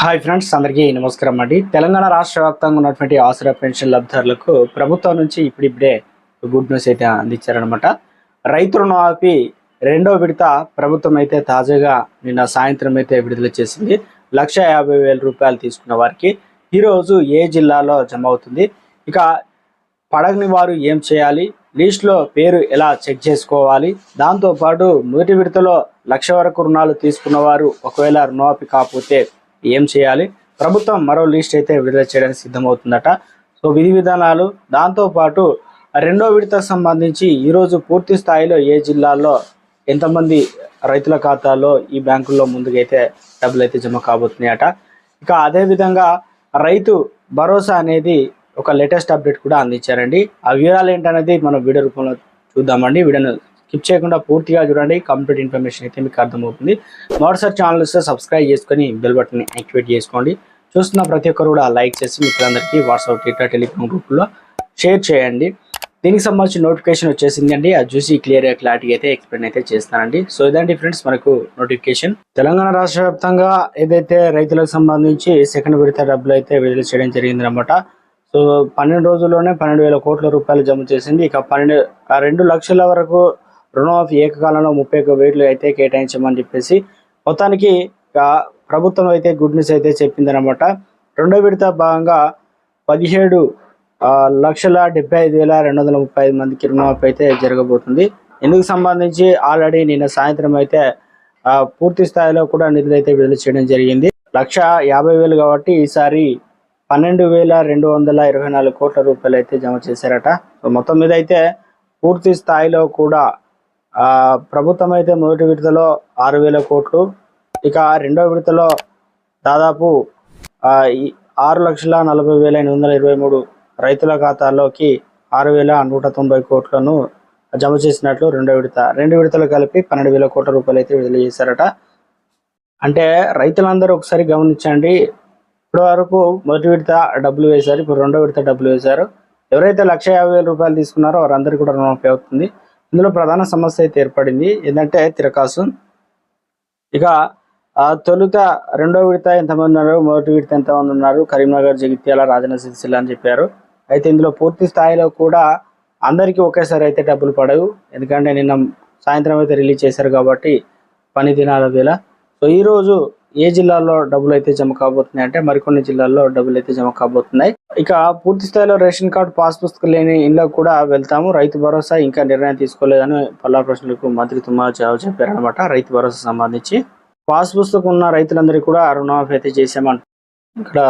Hi friends అందరికీ నమస్కారం అండి. తెలంగాణ రాష్ట్ర వ్యాప్తంగా ఉన్నటువంటి ఆసరా పెన్షన్ లబ్ధిదారులకు ప్రభుత్వం నుంచి ఇప్పుడిప్పుడే గుడ్ న్యూస్ అయితే అందించారనమాట రైతు రుణమాఫీ రెండో విడత ప్రభుత్వం అయితే తాజాగా నిన్న సాయంత్రం అయితే విడుదల చేసింది. లక్ష యాభై వేల రూపాయలు తీసుకున్న వారికి ఈరోజు ఏ జిల్లాలో జమ అవుతుంది? ఇక పడగని వారు ఏం చేయాలి? లిస్ట్లో పేరు ఎలా చెక్ చేసుకోవాలి? దాంతోపాటు మొదటి విడతలో లక్ష వరకు రుణాలు తీసుకున్న వారు ఒకవేళ రుణమాఫీ కాకపోతే ఏం చేయాలి? ప్రభుత్వం మరో లిస్ట్ అయితే విడుదల చేయడానికి సిద్ధమవుతుందట. సో విధి విధానాలు దాంతోపాటు రెండో విడతకు సంబంధించి ఈరోజు పూర్తి స్థాయిలో ఏ జిల్లాల్లో ఎంతమంది రైతుల ఖాతాలో ఈ బ్యాంకుల్లో ముందుకైతే డబ్బులు అయితే జమ కాబోతున్నాయట. ఇక అదేవిధంగా రైతు భరోసా అనేది ఒక లేటెస్ట్ అప్డేట్ కూడా అందించారండి. ఆ వివరాలు ఏంటనేది మనం వీడియో రూపంలో చూద్దామండి. వీడియోను స్కిప్ చేయకుండా పూర్తిగా చూడండి. కంప్లీట్ ఇన్ఫర్మేషన్ అయితే మీకు అర్థమవుతుంది. మరోసారి ఛానల్ వస్తే సబ్స్క్రైబ్ చేసుకొని బెల్ బటన్ని యాక్టివేట్ చేసుకోండి. చూస్తున్న ప్రతి ఒక్కరు కూడా లైక్ చేసి మిత్రులందరికీ వాట్సాప్ ట్విట్టర్ టెలిగ్రామ్ గ్రూప్లో షేర్ చేయండి. దీనికి సంబంధించిన నోటిఫికేషన్ వచ్చేసింది అండి. అది చూసి క్లియర్గా క్లారిటీ అయితే ఎక్స్ప్లెయిన్ అయితే చేస్తానండి. సో ఇదండి ఫ్రెండ్స్ మనకు నోటిఫికేషన్ తెలంగాణ రాష్ట్ర వ్యాప్తంగా ఏదైతే రైతులకు సంబంధించి సెకండ్ విడత డబ్బులు అయితే విడుదల చేయడం జరిగిందనమాట సో పన్నెండు రోజుల్లోనే పన్నెండు వేల కోట్ల రూపాయలు జమ చేసింది. ఇక పన్నెండు ఆ రెండు లక్షల వరకు రుణమాఫీ ఏకకాలంలో ముప్పై ఒక్క వేలు అయితే కేటాయించమని చెప్పేసి మొత్తానికి ప్రభుత్వం అయితే గుడ్ న్యూస్ అయితే చెప్పిందనమాట రెండో విడత భాగంగా పదిహేడు లక్షల డెబ్బై ఐదు వేల రెండు వందల ముప్పై ఐదు మందికి రుణమాఫీ అయితే జరగబోతుంది. ఇందుకు సంబంధించి ఆల్రెడీ నిన్న సాయంత్రం అయితే పూర్తి స్థాయిలో కూడా నిధులు అయితే విడుదల చేయడం జరిగింది. లక్ష యాభై వేలు కాబట్టి ఈసారి పన్నెండు వేల రెండు వందల ఇరవై నాలుగు కోట్ల రూపాయలు అయితే జమ చేశారట. సో మొత్తం మీద అయితే పూర్తి స్థాయిలో కూడా ప్రభుత్వం అయితే మొదటి విడతలో ఆరు వేల కోట్లు. ఇక రెండో విడతలో దాదాపు ఆరు లక్షల నలభై వేల ఎనిమిది వందల ఇరవై మూడు రైతుల ఖాతాల్లోకి ఆరు వేల నూట తొంభై కోట్లను జమ చేసినట్లు రెండో విడత. రెండు విడతలు కలిపి పన్నెండు వేల కోట్ల రూపాయలు అయితే విడుదల చేశారట. అంటే రైతులందరూ ఒకసారి గమనించండి ఇప్పటి వరకు మొదటి విడత డబ్బులు వేశారు ఇప్పుడు రెండో విడత డబ్బులు వేశారు. ఎవరైతే లక్ష యాభై వేల రూపాయలు తీసుకున్నారో వారందరికీ కూడా రుణమాఫీ అవుతుంది. ఇందులో ప్రధాన సమస్య అయితే ఏర్పడింది. ఏంటంటే తిరకాసు. ఇక ఆ తొలుత రెండో విడత ఎంతమంది ఉన్నారు? మొదటి విడత ఎంతమంది ఉన్నారు? కరీంనగర్ జగిత్యాల రాజన్న సిరిసిల్ల అని చెప్పారు. అయితే ఇందులో పూర్తి స్థాయిలో కూడా అందరికీ ఒకేసారి అయితే డబ్బులు పడవు. ఎందుకంటే నిన్న సాయంత్రం అయితే రిలీజ్ చేశారు కాబట్టి పని దినాల వేళ. సో ఈ రోజు ఏ జిల్లాలో డబ్బులు అయితే జమ కాబోతున్నాయి అంటే మరికొన్ని జిల్లాల్లో డబ్బులు అయితే జమ కాబోతున్నాయి. ఇక పూర్తి స్థాయిలో రేషన్ కార్డు పాస్ పుస్తకం లేని ఇళ్ళకు కూడా వెళ్తాము. రైతు భరోసా ఇంకా నిర్ణయం తీసుకోలేదని పల్లా ప్రశ్నలకు మంత్రి తుమ్మా జవాబు చెప్పారనమాట రైతు భరోసా సంబంధించి పాస్ పుస్తకం ఉన్న రైతులందరికీ కూడా రుణమాఫీ అయితే చేసామంట ఇక్కడ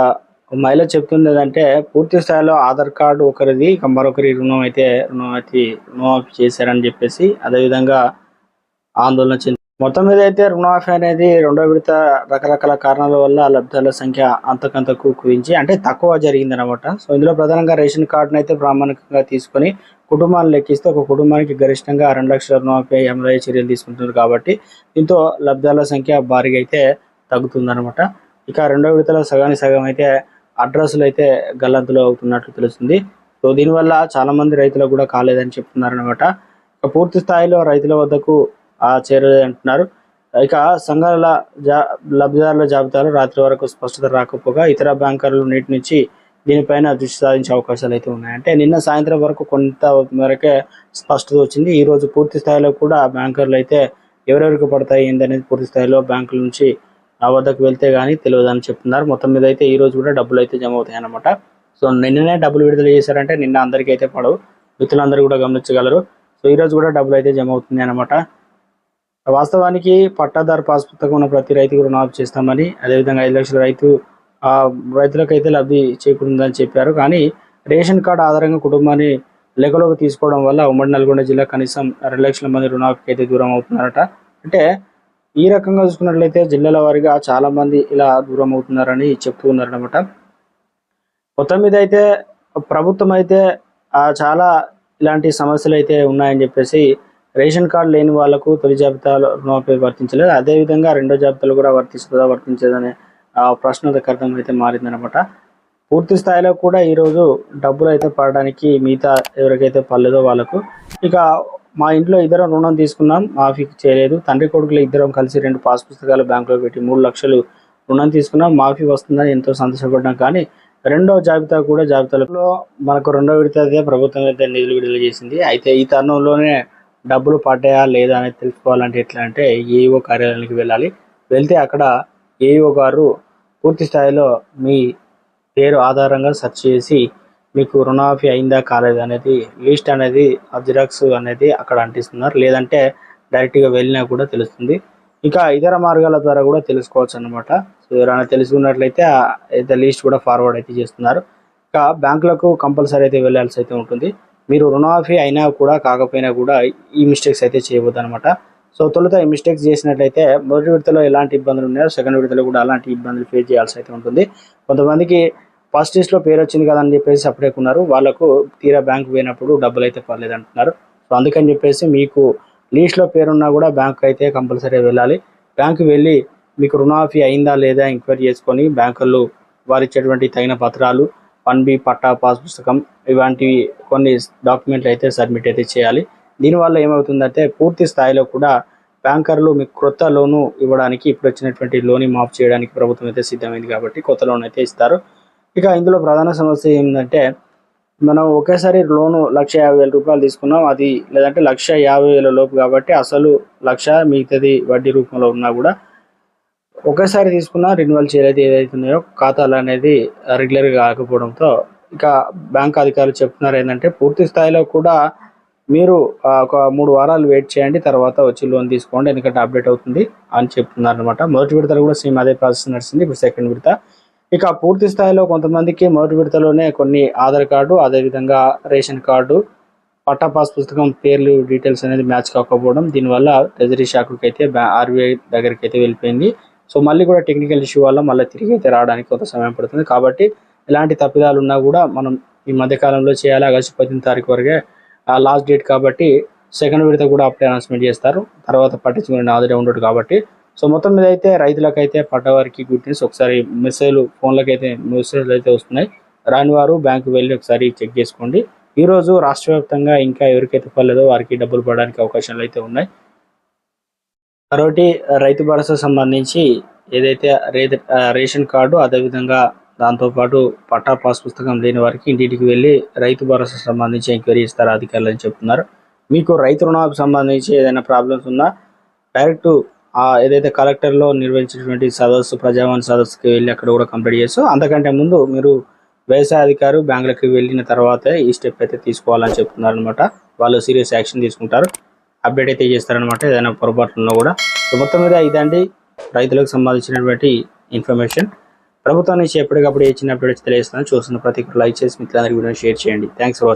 మహిళ చెప్తుంది ఏంటంటే పూర్తి స్థాయిలో ఆధార్ కార్డు ఒకరిది ఇక మరొకరి రుణం అయితే రుణమాఫీ రుణమాఫీ చేశారని చెప్పేసి అదేవిధంగా ఆందోళన చెంది మొత్తం మీద అయితే రుణమాఫీ అనేది రెండో విడత రకరకాల కారణాల వల్ల లబ్ధాల సంఖ్య అంతకంతకు కువించి అంటే తక్కువ జరిగింది అనమాట సో ఇందులో ప్రధానంగా రేషన్ కార్డును అయితే ప్రామాణికంగా తీసుకొని కుటుంబాన్ని లెక్కిస్తే ఒక కుటుంబానికి గరిష్టంగా రెండు లక్షల రుణమాఫీ అమలు చర్యలు తీసుకుంటున్నారు కాబట్టి దీంతో లబ్ధాల సంఖ్య భారీగా అయితే తగ్గుతుందన్నమాట. ఇక రెండో విడతలో సగానికి సగం అయితే అడ్రస్లు అయితే గల్లంతులు అవుతున్నట్లు తెలుస్తుంది. సో దీనివల్ల చాలా మంది రైతులకు కూడా కాలేదని చెప్తున్నారు అనమాట పూర్తి స్థాయిలో రైతుల వద్దకు ఆ చేరలేదు అంటున్నారు. ఇక సంఘాల జా లబ్ధిదారుల జాబితాలో రాత్రి వరకు స్పష్టత రాకపోగా ఇతర బ్యాంకర్లు నీటి నుంచి దీనిపైన దృష్టి సాధించే అవకాశాలు అయితే ఉన్నాయి. అంటే నిన్న సాయంత్రం వరకు కొంత మేరకే స్పష్టత వచ్చింది. ఈ రోజు పూర్తి స్థాయిలో కూడా బ్యాంకర్లు అయితే ఎవరెవరికి పడతాయి ఏందనేది పూర్తి స్థాయిలో బ్యాంకుల నుంచి ఆ వద్దకు వెళ్తే కానీ తెలియదు అని చెప్తున్నారు. మొత్తం మీద అయితే ఈ రోజు కూడా డబ్బులు అయితే జమ అవుతాయి అన్నమాట. సో నిన్ననే డబ్బులు విడుదల చేశారంటే నిన్న అందరికీ అయితే పడవు. మిత్రులందరూ కూడా గమనించగలరు. సో ఈ రోజు కూడా డబ్బులు అయితే జమ అవుతుంది అనమాట వాస్తవానికి పట్టాదారు పాస్ పుస్తకం ఉన్న ప్రతి రైతుకు రుణమాఫీ చేస్తామని అదేవిధంగా ఐదు లక్షల రైతు రైతులకు రైతులకైతే లబ్ధి చేకూరుందని చెప్పారు. కానీ రేషన్ కార్డు ఆధారంగా కుటుంబాన్ని లెక్కలోకి తీసుకోవడం వల్ల ఉమ్మడి నల్గొండ జిల్లా కనీసం రెండు లక్షల మంది రుణమాఫీకి అయితే దూరం అవుతున్నారట. అంటే ఈ రకంగా చూసుకున్నట్లయితే జిల్లాల వారిగా చాలా మంది ఇలా దూరం అవుతున్నారని చెప్తూ ఉన్నారనమాట మొత్తం మీద అయితే ప్రభుత్వం అయితే చాలా ఇలాంటి సమస్యలు అయితే ఉన్నాయని చెప్పేసి రేషన్ కార్డు లేని వాళ్ళకు తొలి జాబితాలో రుణమాఫీ వర్తించలేదు. అదేవిధంగా రెండో జాబితాలో కూడా వర్తిస్తుందా వర్తించదనే ఆ, అర్థం అయితే మారిందనమాట పూర్తి స్థాయిలో కూడా ఈరోజు డబ్బులు అయితే పడడానికి మిగతా ఎవరికైతే పర్లేదో వాళ్ళకు ఇక మా ఇంట్లో ఇద్దరం రుణం తీసుకున్నాం మాఫీ చేయలేదు. తండ్రి కొడుకులు ఇద్దరం కలిసి రెండు పాస్ పుస్తకాలు బ్యాంకులో పెట్టి మూడు లక్షలు రుణం తీసుకున్నాం మాఫీ వస్తుందని ఎంతో సంతోషపడ్డాం. కానీ రెండో జాబితా కూడా జాబితాలో మనకు రెండో విడత అయితే ప్రభుత్వం అయితే నిధులు విడుదల చేసింది. అయితే ఈ తరుణంలోనే డబ్బులు పడ్డాయా లేదా అనేది తెలుసుకోవాలంటే ఎట్లా అంటే ఏఈఓ కార్యాలయానికి వెళ్ళాలి. వెళ్తే అక్కడ ఏఈఓ గారు పూర్తి స్థాయిలో మీ పేరు ఆధారంగా సెర్చ్ చేసి మీకు రుణమాఫీ అయిందా కాలేదా అనేది లిస్ట్ అనేది ఆ జిరాక్స్ అనేది అక్కడ అంటిస్తున్నారు. లేదంటే డైరెక్ట్గా వెళ్ళినా కూడా తెలుస్తుంది. ఇంకా ఇతర మార్గాల ద్వారా కూడా తెలుసుకోవచ్చు అనమాట సో ఎవరైనా తెలుసుకున్నట్లయితే అయితే లిస్ట్ కూడా ఫార్వర్డ్ అయితే చేస్తున్నారు. ఇంకా బ్యాంకులకు కంపల్సరీ అయితే వెళ్ళాల్సి అయితే ఉంటుంది. మీరు రుణమాఫీ అయినా కూడా కాకపోయినా కూడా ఈ మిస్టేక్స్ అయితే చేయవద్దు అనమాట సో తొలుత ఈ మిస్టేక్స్ చేసినట్లయితే మొదటి విడతలో ఎలాంటి ఇబ్బందులు ఉన్నాయో సెకండ్ విడతలో కూడా అలాంటి ఇబ్బందులు ఫేస్ చేయాల్సి అయితే ఉంటుంది. కొంతమందికి ఫస్ట్ లిస్ట్లో పేరు వచ్చింది కదా అని చెప్పేసి సపరేకున్నారు ఉన్నారు. వాళ్ళకు తీరా బ్యాంకు పోయినప్పుడు డబ్బులు అయితే పర్లేదు అంటున్నారు. సో అందుకని చెప్పేసి మీకు లీస్ట్లో పేరున్నా కూడా బ్యాంక్ అయితే కంపల్సరీ వెళ్ళాలి. బ్యాంకు వెళ్ళి మీకు రుణమాఫీ అయిందా లేదా ఎంక్వైరీ చేసుకొని బ్యాంకులు వారు ఇచ్చేటువంటి తగిన పత్రాలు వన్ బి పట్టా పాస్ పుస్తకం. ఇలాంటివి కొన్ని డాక్యుమెంట్లు అయితే సబ్మిట్ అయితే చేయాలి. దీనివల్ల ఏమవుతుందంటే పూర్తి స్థాయిలో కూడా బ్యాంకర్లు మీకు కొత్త లోను ఇవ్వడానికి ఇప్పుడు వచ్చినటువంటి లోన్ మాఫ్ చేయడానికి ప్రభుత్వం అయితే సిద్ధమైంది కాబట్టి కొత్త లోన్ అయితే ఇస్తారు. ఇక ఇందులో ప్రధాన సమస్య ఏంటంటే మనం ఒకేసారి లోను లక్ష యాభై వేల రూపాయలు తీసుకున్నాం. అది లేదంటే లక్ష యాభై వేల లోపు కాబట్టి అసలు లక్ష మిగతాది వడ్డీ రూపంలో ఉన్నా కూడా ఒకేసారి తీసుకున్న రెన్యువల్ చేయలేదు ఏదైతే ఉన్నాయో ఖాతాలు అనేది రెగ్యులర్గా కాకపోవడంతో ఇక బ్యాంక్ అధికారులు చెప్తున్నారు ఏంటంటే పూర్తి స్థాయిలో కూడా మీరు ఒక మూడు వారాలు వెయిట్ చేయండి తర్వాత వచ్చి లోన్ తీసుకోండి ఎందుకంటే అప్డేట్ అవుతుంది అని చెప్తున్నారు అనమాట మొదటి విడతలో కూడా సేమ్ అదే ప్రాసెస్ నడిచింది ఇప్పుడు సెకండ్ విడత. ఇక పూర్తి స్థాయిలో కొంతమందికి మొదటి విడతలోనే కొన్ని ఆధార్ కార్డు అదేవిధంగా రేషన్ కార్డు పట్టా పాస్ పుస్తకం పేర్లు డీటెయిల్స్ అనేది మ్యాచ్ కాకపోవడం దీనివల్ల ట్రెజరీ శాఖకి అయితే ఆర్బీఐ దగ్గరికి అయితే వెళ్ళిపోయింది. సో మళ్ళీ కూడా టెక్నికల్ ఇష్యూ వల్ల మళ్ళీ తిరిగి అయితే రావడానికి కొంత సమయం పడుతుంది. కాబట్టి ఎలాంటి తప్పిదాలు ఉన్నా కూడా మనం ఈ మధ్యకాలంలో చేయాలి. ఆగస్టు పద్దెనిమిది తారీఖు వరకే లాస్ట్ డేట్ కాబట్టి సెకండ్ విడత కూడా అప్పుడే అనౌన్స్మెంట్ చేస్తారు. తర్వాత పట్టించుకునే ఆదిరే ఉండడు కాబట్టి. సో మొత్తం మీద అయితే రైతులకైతే పడ్డవారికి గుడ్ న్యూస్ ఒకసారి మెసేజ్లు ఫోన్లకు అయితే మెసేజ్లు అయితే వస్తున్నాయి. రాని వారు బ్యాంకు వెళ్ళి ఒకసారి చెక్ చేసుకోండి. ఈ రోజు రాష్ట్ర వ్యాప్తంగా ఇంకా ఎవరికైతే పర్లేదో వారికి డబ్బులు పడడానికి అవకాశాలు అయితే ఉన్నాయి. మరొకటి రైతు భరోసా సంబంధించి ఏదైతే రేషన్ కార్డు అదేవిధంగా దాంతోపాటు పట్టా పాస్ పుస్తకం లేని వారికి ఇంటింటికి వెళ్ళి రైతు భరోసా సంబంధించి ఎంక్వైరీ ఇస్తారు అధికారులు అని చెప్తున్నారు. మీకు రైతు రుణాలకు సంబంధించి ఏదైనా ప్రాబ్లమ్స్ ఉన్నా డైరెక్ట్ ఆ ఏదైతే కలెక్టర్లో నిర్వహించినటువంటి సదస్సు ప్రజావాణి సదస్సుకి వెళ్ళి అక్కడ కూడా కంప్లీట్ చేస్తూ అంతకంటే ముందు మీరు వ్యవసాయ అధికారు బ్యాంకులకు వెళ్ళిన తర్వాత ఈ స్టెప్ అయితే తీసుకోవాలని చెప్తున్నారు అనమాట వాళ్ళు సీరియస్ యాక్షన్ తీసుకుంటారు. అప్డేట్ అయితే చేస్తారనమాట ఏదైనా పొరపాట్లలో కూడా. సో మొత్తం మీద ఇదండి రైతులకు సంబంధించినటువంటి ఇన్ఫర్మేషన్. ప్రభుత్వం నుంచి ఎప్పటికప్పుడు ఏ చిన్న అప్డేట్స్ తెలియజేస్తాను చూస్తున్న ప్రతి ఒక్కరు లైక్ చేసి మిత్రులందరికీ వీడియో షేర్ చేయండి. Thanks for